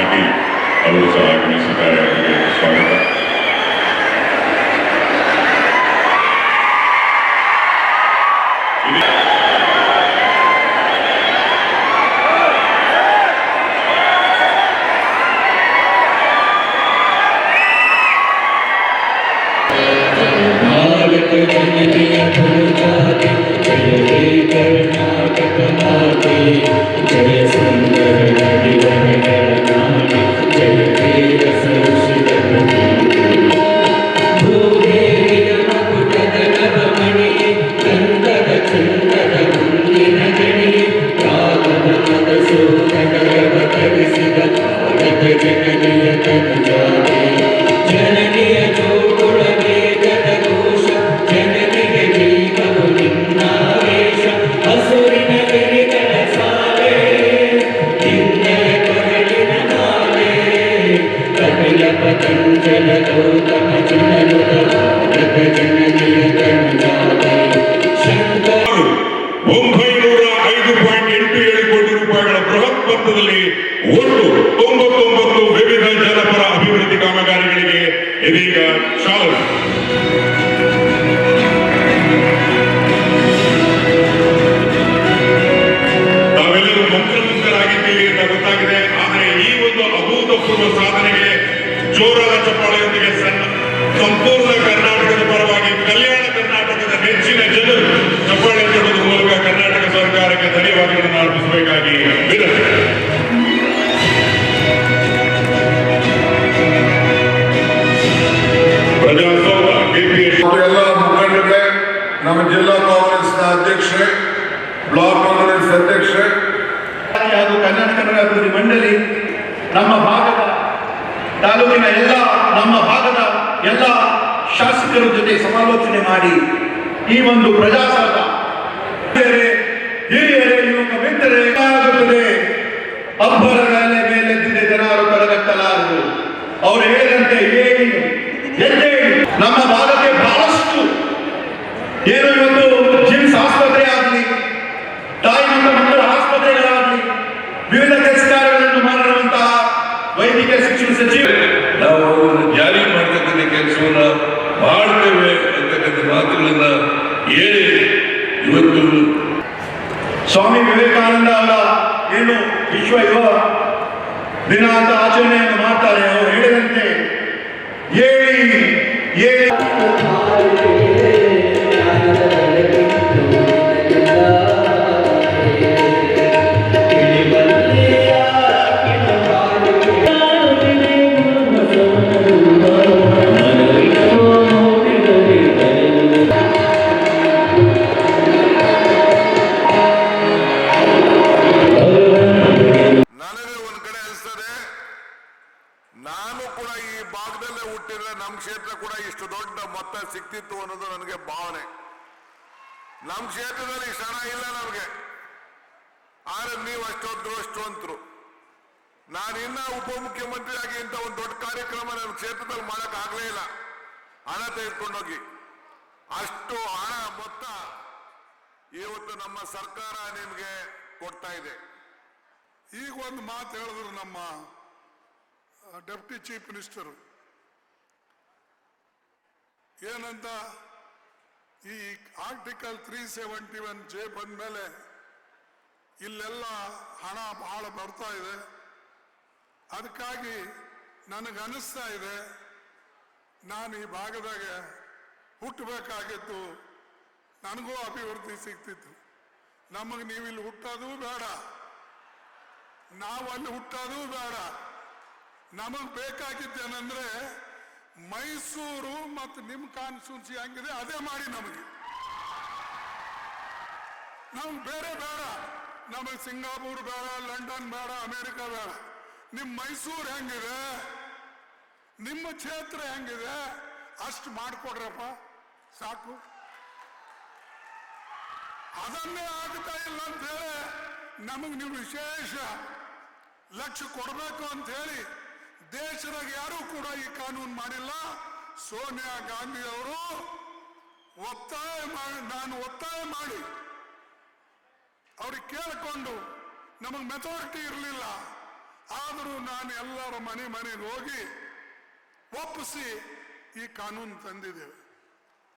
I need. Otherwise, I'll ever a Thank you. Thank you. ಇದೀಗ ಚಾಲನೆ ತಾವೆಲ್ಲರೂ ಮಂತ್ರಮುಗ್ಧರಾಗಿದ್ದೀರಿ ಅಂತ ಗೊತ್ತಾಗಿದೆ. ಆದರೆ ಈ ಒಂದು ಅಭೂತಪೂರ್ವ ಸಾಧನೆಗೆ ಜೋರಾದ ಚಪ್ಪಾಳೆಯೊಂದಿಗೆ ಸಣ್ಣ, ಸಂಪೂರ್ಣ ಕರ್ನಾಟಕದ ಪರವಾಗಿ ಕಲ್ಯಾಣ ಕರ್ನಾಟಕದ ಹೆಚ್ಚಿನ ಜನರು ಚಪ್ಪಾಳೆ ಕೊಡುವ ಮೂಲಕ ಕರ್ನಾಟಕ ಸರ್ಕಾರಕ್ಕೆ ಧನ್ಯವಾದಗಳನ್ನು ಅರ್ಪಿಸಬೇಕಾಗಿ ವಿನಂತಿ. ಅಭಿವೃದ್ಧಿ ಮಂಡಳಿ ನಮ್ಮ ಭಾಗದ ತಾಲೂಕಿನ ಎಲ್ಲ ನಮ್ಮ ಭಾಗದ ಎಲ್ಲ ಶಾಸಕರ ಜೊತೆ ಸಮಾಲೋಚನೆ ಮಾಡಿ ಈ ಒಂದು ಪ್ರಜಾಸತ್ತ. ಹಿರಿಯರೇ, ಯುವಕ ಮಿತ್ರರೇ ಅಬ್ಬರ ಸಚಿವ. ನಾವು ಅದನ್ನು ಜಾರಿ ಮಾಡ್ತಕ್ಕಂಥ ಕೆಲಸವನ್ನ ಮಾಡ್ತೇವೆ ಅಂತಕ್ಕಂಥ ಮಾತುಗಳನ್ನ ಹೇಳಿ ಇವತ್ತು ಸ್ವಾಮಿ ವಿವೇಕಾನಂದ ಅವರ ಏನು ವಿಶ್ವ ಯುವ ದಿನ ಅಂತ ಆಚರಣೆಯನ್ನು ಮಾಡ್ತಾರೆ, ಅವರು ಹೇಳಿದಂತೆ ಏಳಿ ಏಳಿ ನಮ್ಮ ಕ್ಷೇತ್ರದಲ್ಲಿ ಕ್ಷಣ ಇಲ್ಲ ನಮಗೆ. ಆದ್ರೆ ನೀವು ಅಷ್ಟು ಅಷ್ಟು ಅಂತರು ನಾನು ಇನ್ನ ಉಪಮುಖ್ಯಮಂತ್ರಿಯಾಗಿ ಇಂಥ ಒಂದು ದೊಡ್ಡ ಕಾರ್ಯಕ್ರಮ ನನ್ನ ಕ್ಷೇತ್ರದಲ್ಲಿ ಮಾಡಕ್ ಆಗ್ಲೇ ಇಲ್ಲ. ಹಣ ತೆಗೆದುಕೊಂಡೋಗಿ. ಅಷ್ಟು ಹಣ ಮೊತ್ತ ಇವತ್ತು ನಮ್ಮ ಸರ್ಕಾರ ನಿಮಗೆ ಕೊಡ್ತಾ ಇದೆ. ಈಗ ಒಂದು ಮಾತು ಹೇಳಿದ್ರು ನಮ್ಮ ಡೆಪ್ಟಿ ಚೀಫ್ ಮಿನಿಸ್ಟರ್. ಏನಂತ ಈ article three seventy one J ಬಂದ್ಮೇಲೆ ಇಲ್ಲೆಲ್ಲ ಹಣ ಬಹಳ ಬರ್ತಾ ಇದೆ. ಅದಕ್ಕಾಗಿ ನನಗೆ ಅನಿಸ್ತಾ ಇದೆ, ನಾನು ಈ ಭಾಗದಾಗ ಹುಟ್ಟಬೇಕಾಗಿತ್ತು. ನನಗೂ ಅಭಿವೃದ್ಧಿ ಸಿಗ್ತಿತ್ತು. ನಮಗೆ ನೀವು ಇಲ್ಲಿ ಹುಟ್ಟೋದು ಬೇಡ. ನಾವು ಅಲ್ಲಿ ಹುಟ್ಟೋದು ಬೇಡ. ನಮಗೆ ಬೇಕಾಗಿದ್ದೇನೆಂದ್ರೆ ಮೈಸೂರು ಮತ್ತು ನಿಮ್ ಕಾನ್ಸ್ಟಿಟ್ಯೂನ್ಸಿ ಹಂಗಿದೆ, ಅದೇ ಮಾಡಿ ನಮಗೆ. ನಮ್ಗೆ ಬೇರೆ ಬೇಡ. ನಮಗೆ ಸಿಂಗಾಪುರ್ ಬೇಡ, ಲಂಡನ್ ಬೇಡ, ಅಮೆರಿಕ ಬೇಡ. ನಿಮ್ ಮೈಸೂರು ಹೆಂಗಿದೆ? ನಿಮ್ಮ ಕ್ಷೇತ್ರ ಹೆಂಗಿದೆ? ಅಷ್ಟು ಮಾಡಿಕೊಡ್ರಪ್ಪ. ಸಾಕು. ಅದನ್ನೇ ಆಗ್ತಾ ಇಲ್ಲ ಅಂತ ಹೇಳಿ ನಮಗೆ ನೀವು ವಿಶೇಷ ಲಕ್ಷ ಕೊಡಬೇಕು ಅಂತ ಹೇಳಿ ದೇಶದಾಗ ಯಾರು ಕೂಡ ಈ ಕಾನೂನು ಮಾಡಿಲ್ಲ. ಸೋನಿಯಾ ಗಾಂಧಿ ಅವರು ಒತ್ತಾಯ ಮಾಡಿ ನಾನು ಒತ್ತಾಯ ಮಾಡಿ ಅವ್ರಿಗೆ ಕೇಳಿಕೊಂಡು ನಮಗೆ ಮೆಥಾರಿಟಿ ಇರಲಿಲ್ಲ. ಆದರೂ ನಾನು ಎಲ್ಲರ ಮನೆ ಮನೆಗೆ ಹೋಗಿ ಒಪ್ಪಿಸಿ ಈ ಕಾನೂನು ತಂದಿದ್ದೇವೆ.